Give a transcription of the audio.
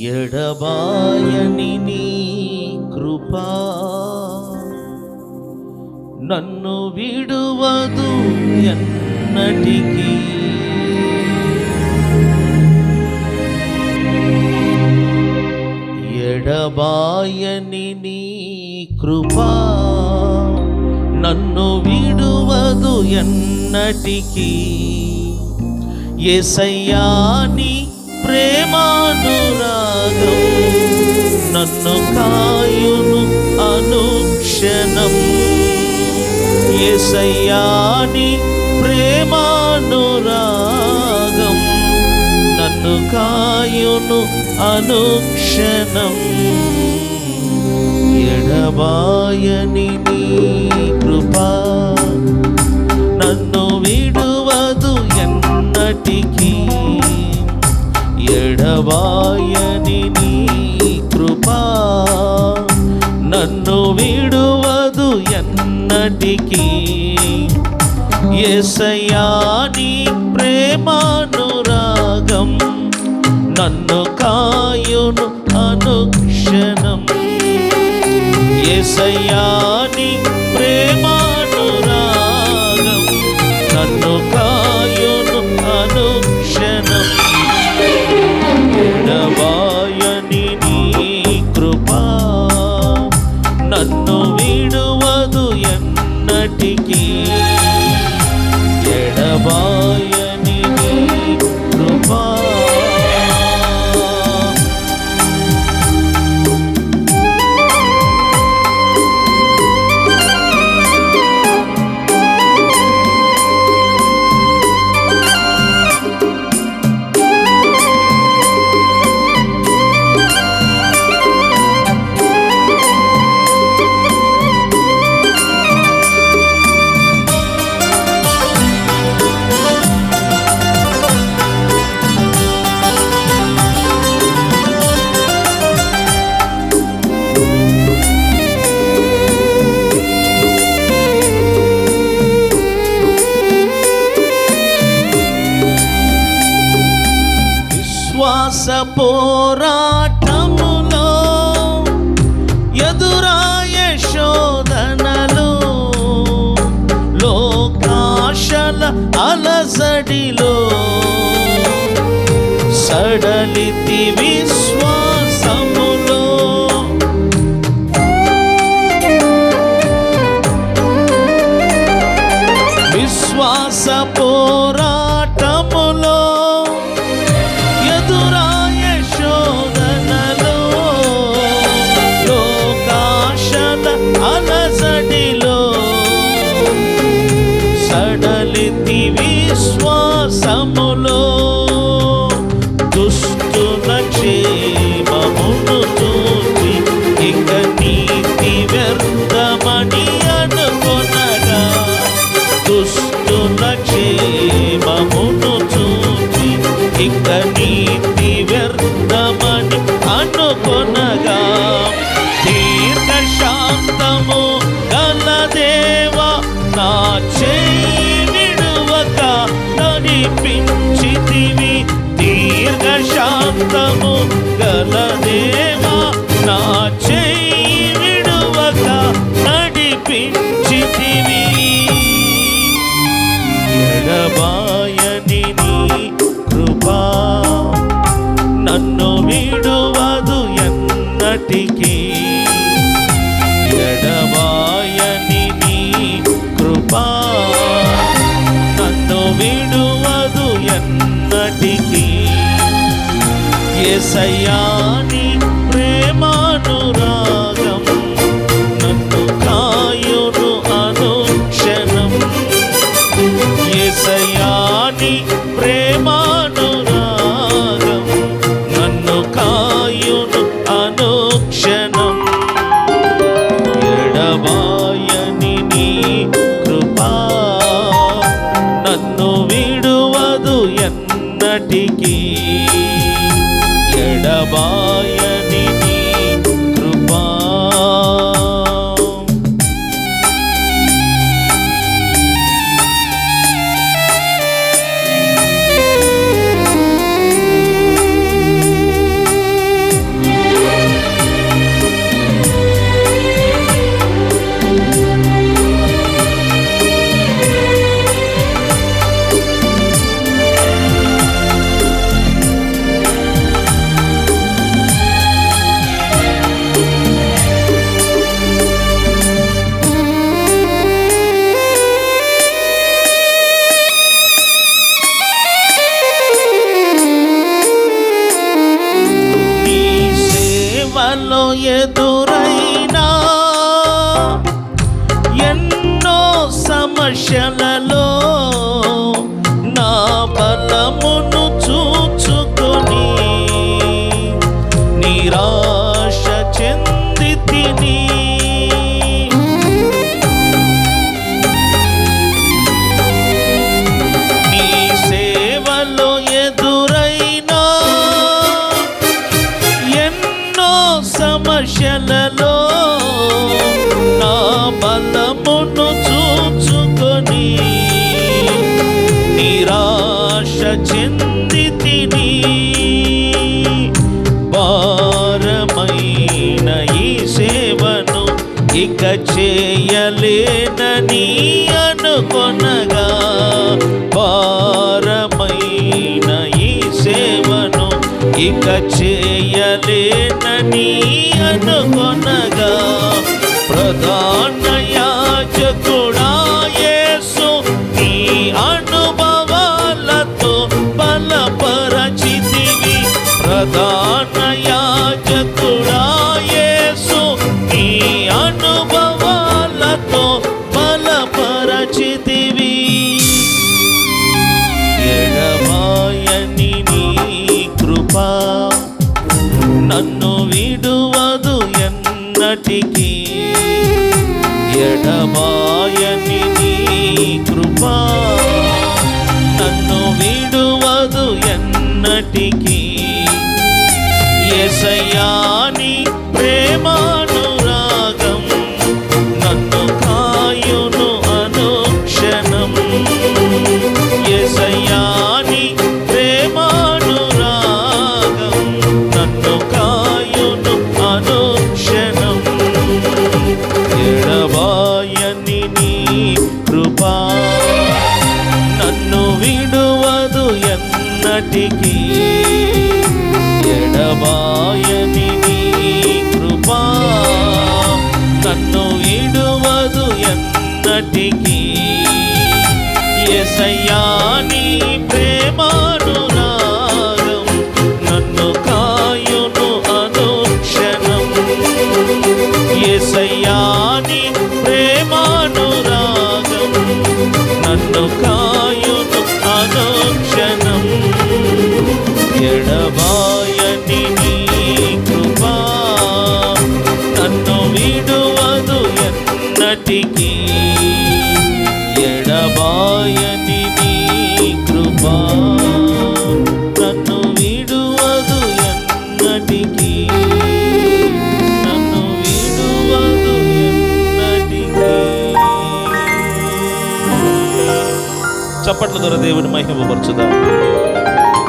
ఎడబాయని నీ కృపా. నన్ను విడువదు ఎన్నటికీ. ఎడబాయని నీ కృపా. నన్ను విడువదు ఎన్నటికీ. ఎసయ్యాని ప్రేమాను నన్ను కాయును అనుక్షణం. ఎసయ్యాని ప్రేమానురాగం నన్ను కాయును అనుక్షణం. ఎడబాయని నీ కృపా నన్ను విడువదు ఎన్నటికీ. ఎడబాయని నీ కృపా. నన్ను విడువదు ఎన్నటికీ. ఎసయాని ప్రేమానురాగం నన్ను కాయును అనుక్షణం. ఎసయాని ప్రేమ ఎన్నటికీ విశ్వాస పోరాటములో ఎదురాయ శోధనలు లోకాశల అలసడిలో సడలితి విశ్వా క్షేమమును ఎసయాని ఎదురైనా ఎన్నో సమస్యలలో నా బలమును చూచుకొని నీరా భారమైన ఈ సేవను ఇక చేయలేనని అనుకొనగా భారమైన ఈ సేవను ఇక చేయలేనని అనుకొనగా ప్రధాన ఎడబాయని నీ కృపా. నన్ను విడువదు ఎన్నటికీ. ఎసయాని ప్రేమా కృపా. నన్ను విడువదు ఎన్నటికీ. ఎడబాయని నీ కృపా. నన్ను విడువదు ఎన్నటికీ. ఎసయ్యా నీ ప్రేమానురాగం నన్ను విడువదు ఎన్నటికీ. నన్ను విడువదు ఎన్నటికీ. చప్పట్ల ద్వారా దేవుని మహిమపరచుదాం